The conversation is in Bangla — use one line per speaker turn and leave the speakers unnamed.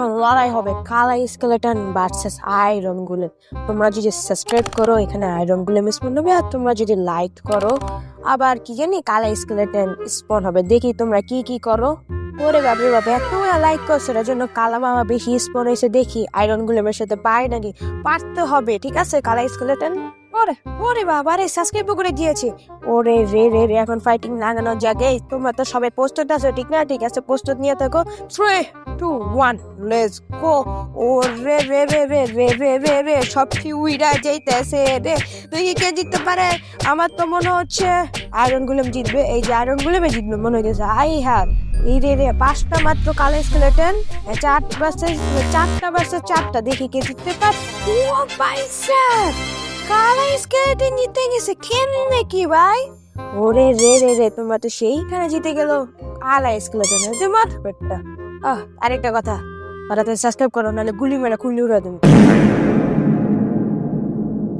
এখন লড়াই হবে। কালা স্কেলেটন ভার্সেস আয়রন গুলেম তোমরা যদি সাবস্ক্রাইব করো, এখানে আয়রন গুলেম স্পন হবে। আর তোমরা যদি লাইক করো, আবার কি জানি কালা স্কেলেটন স্পন হবে। দেখি তোমরা কি কি করো। ওরে বাপরে বাপে এত লাইক করছ এটার জন্য কালা মামা বেশি স্পন হয়েছে দেখি। আয়রন গুলেমের সাথে পাই নাকি? পারতে হবে, ঠিক আছে? কালা স্কেলেটন ওরে ওরে বাবা রে সাবস্ক্রাইব করে দিয়েছে। ওরে রে রে রে, এখন ফাইটিং লাগানোর জায়গায় তোমরা তো সবাই প্রস্তুত আছো, ঠিক না? ঠিক আছে, প্রস্তুত নিয়ে থাকো। Three two one let's go ও রে রে রে রে রে রে রে রে সব কি উইরা যাইতেছে রে? তুই কে জিততে পারে? আমার তো মনে হচ্ছে আয়রন গুলেম জিতবে। এই যে আয়রন গুলেমে জিতবে, মনে হইতেছে। আই হ্যাভ রে পাঁচটা মাত্র কালো চার চারটা চারটা স্যার কালো জিতে গেছে ভাই? রে রে রে, তোমরা তো সেইখানে জিতে গেল। আরেকটা কথা, ওরা সাবস্ক্রাইব করো, নাহলে গুলি মেরে খুলি উড়া তুমি